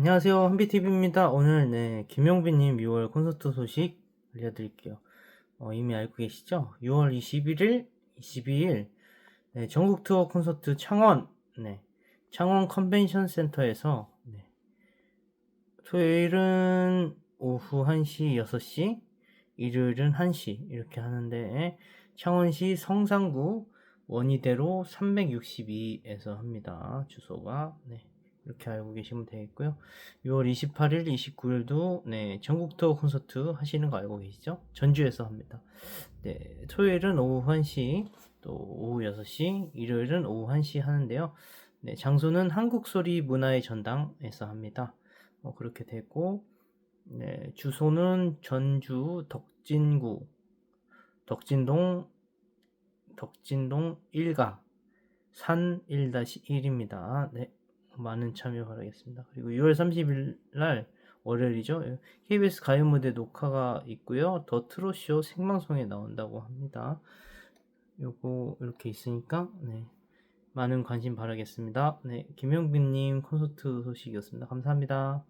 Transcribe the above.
안녕하세요. 한비TV입니다. 오늘 네, 김용빈님 6월 콘서트 소식 알려드릴게요. 어, 이미 알고 계시죠? 6월 21일, 22일 네, 전국 투어 콘서트 창원, 네, 창원 컨벤션 센터에서 네, 토요일은 오후 1시, 6시, 일요일은 1시 이렇게 하는데 창원시 성산구 원희대로 362에서 합니다. 주소가 네. 이렇게 알고 계시면 되겠고요. 6월 28일, 29일도 네, 전국 투어 콘서트 하시는 거 알고 계시죠? 전주에서 합니다. 네, 토요일은 오후 1시, 또 오후 6시, 일요일은 오후 1시 하는데요. 네, 장소는 한국소리 문화의 전당에서 합니다. 어, 그렇게 되고 네, 주소는 전주 덕진구 덕진동 덕진동 1가 산 1-1입니다. 네. 많은 참여 바라겠습니다. 그리고 6월 30일 날 월요일이죠. KBS 가요 무대 녹화가 있고요. 더 트롯 쇼 생방송에 나온다고 합니다. 요거 이렇게 있으니까 네. 많은 관심 바라겠습니다. 네, 김영빈님 콘서트 소식이었습니다. 감사합니다.